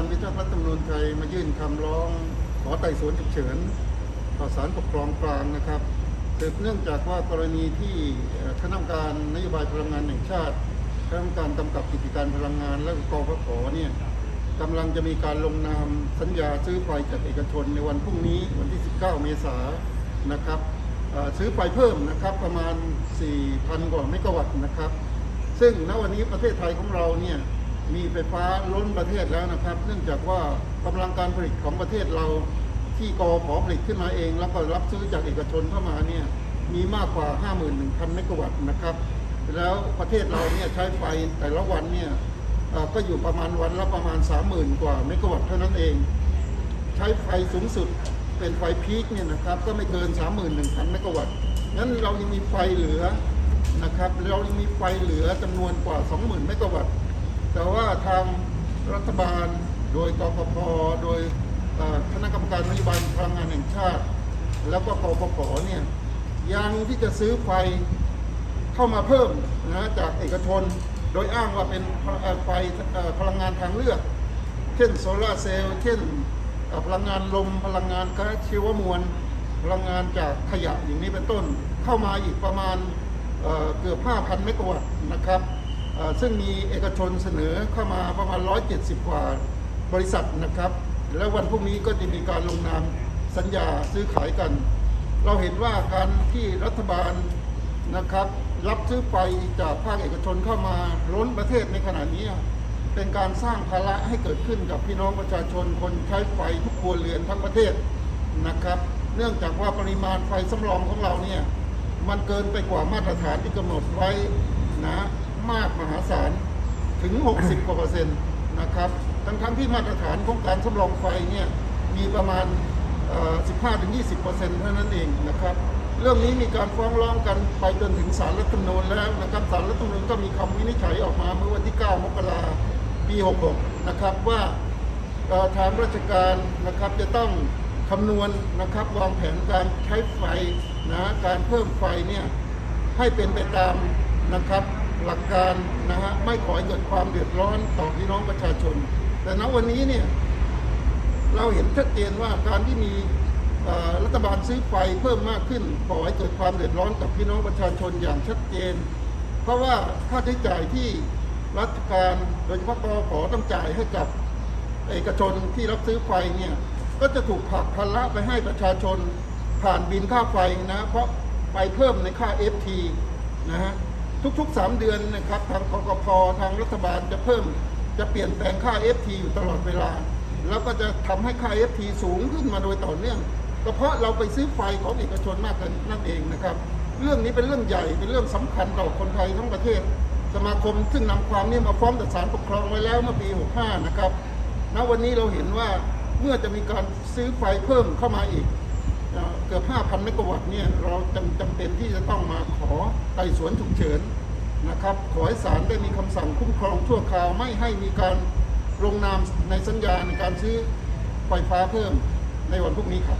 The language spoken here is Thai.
การพิทักษ์รัฐธรรมนูญไทยมายื่นคำร้อง ขอไต่สวนฉุกเฉินต่อศาลปกครองกลางนะครับสืบเนื่องจากว่ากรณีที่คณะกรรมการนโยบายพลังงานแห่งชาติคณะกรรมการกำกับกิจการพลังงาน และกฟผเนี่ยกำลังจะมีการลงนามสัญญาซื้อไฟจากเอกชนในวันพรุ่งนี้วันที่ 19 เมษายนนะครับเอ่อซื้อไฟเพิ่มนะครับประมาณ 4,000 กว่าเมกะวัตต์นะครับ ซึ่งณวันนี้ประเทศไทยของเราเนี่ย มีไฟฟ้าล้นประเทศแล้วนะครับ เนื่องจากว่ากำลังการผลิตของประเทศเราที่กอผผลิตขึ้นมาเอง แล้วก็รับซื้อจากเอกชนเข้ามาเนี่ยมีมากกว่า 51,000 เมกะวัตต์นะครับ แล้วประเทศเราเนี่ยใช้ไฟแต่ละวันเนี่ยก็อยู่ประมาณวันละประมาณ 30,000 กว่าเมกะวัตต์เท่านั้นเอง ใช้ไฟสูงสุดเป็นไฟพีคเนี่ยนะครับก็ไม่เกิน 31,000 เมกะวัตต์งั้นเรายังมีไฟเหลือนะครับเรายังมีไฟเหลือจำนวนกว่า 20,000 เมกะวัตต์ แต่ว่าทางรัฐบาลโดยกฟผโดยคณะกรรมการนโยบายพลังงานแห่งชาติ แล้วก็กฟผเนี่ยยังที่จะซื้อไฟเข้ามาเพิ่มนะจากเอกชน โดยอ้างว่าเป็นไฟพลังงานทางเลือก เช่นโซลาเซลล์เช่นพลังงานลมพลังงานก๊าซชีวมวลพลังงานจากขยะอย่างนี้เป็นต้นเข้ามาอีกประมาณเเกือบ 5,000 เมกะวัตต์นะครับ ซึ่งมีเอกชนเสนอเข้ามาประมาณ 170 กว่าบริษัทนะครับ แล้ววันพรุ่งนี้ก็จะมีการลงนามสัญญาซื้อขายกัน เราเห็นว่าการที่รัฐบาลนะครับ รับซื้อไฟจากภาคเอกชนเข้ามาล้นประเทศในขณะนี้ เป็นการสร้างภาระให้เกิดขึ้นกับพี่น้องประชาชนคนใช้ไฟทุกครัวเรือนทั้งประเทศนะครับ เนื่องจากว่าปริมาณไฟสำรองของเราเนี่ยมันเกินไปกว่ามาตรฐานที่กำหนดไว้นะ มากมหาศาลถึง 60กว่าเปอร์เซ็นต์นะครับทั้งทั้งๆที่มาตรฐานของการสำรองไฟเนี่ยมีประมาณ 15-20%เท่านั้นเองนะครับ เรื่องนี้มีการฟ้องร้องกันไปจนถึงศาลรัฐธรรมนูญแล้วนะครับศาลรัฐธรรมนูญก็มีคำวินิจฉัยออกมาเมื่อวันที่ 9 มกราปี 66 นะครับว่าทางราชการนะครับจะต้องคำนวณนะครับวางแผนการใช้ไฟนะการเพิ่มไฟเนี่ยให้เป็นไปตามนะครับ หลักการนะฮะไม่ขอให้เกิดความเดือดร้อนต่อพี่น้องประชาชน แต่ณวันนี้เนี่ยเราเห็นชัดเจนว่าการที่มีรัฐบาลซื้อไฟเพิ่มมากขึ้นก่อให้เกิดความเดือดร้อนกับพี่น้องประชาชนอย่างชัดเจน เพราะว่าค่าใช้จ่ายที่รัฐการโดยเฉพาะกขอต้องจ่ายให้กับเอกชนที่รับซื้อไฟเนี่ยก็จะถูกผลักภาระไปให้ประชาชนผ่านบินค่าไฟนะ เพราะไปเพิ่มในค่า FT นะฮะ ทุกๆ 3 เดือนนะครับทางกกพทางรัฐบาลจะเพิ่มจะเปลี่ยนแปลงค่า FT อยู่ตลอดเวลา แล้วก็จะทำให้ค่า FT สูงขึ้นมาโดยต่อเนื่องก็เพราะเราไปซื้อไฟของเอกชนมากเกินนั่นเองนะครับ เรื่องนี้เป็นเรื่องใหญ่เป็นเรื่องสำคัญต่อคนไทยทั้งประเทศ สมาคมซึ่งนำความนี้มาฟ้องต่อศาลปกครองไว้แล้วเมื่อปี 65 นะครับณวันนี้เราเห็นว่าเมื่อจะมีการซื้อไฟเพิ่มเข้ามาอีก เกือบ 5,000 เมกะวัตต์เนี่ยเราจำจำเป็นที่จะต้องมาขอไต่สวนฉุกเฉินนะครับ ขอให้ศาลได้มีคำสั่งคุ้มครองชั่วคราวไม่ให้มีการลงนามในสัญญาในการซื้อไฟฟ้าเพิ่มในวันพรุ่งนี้ครับ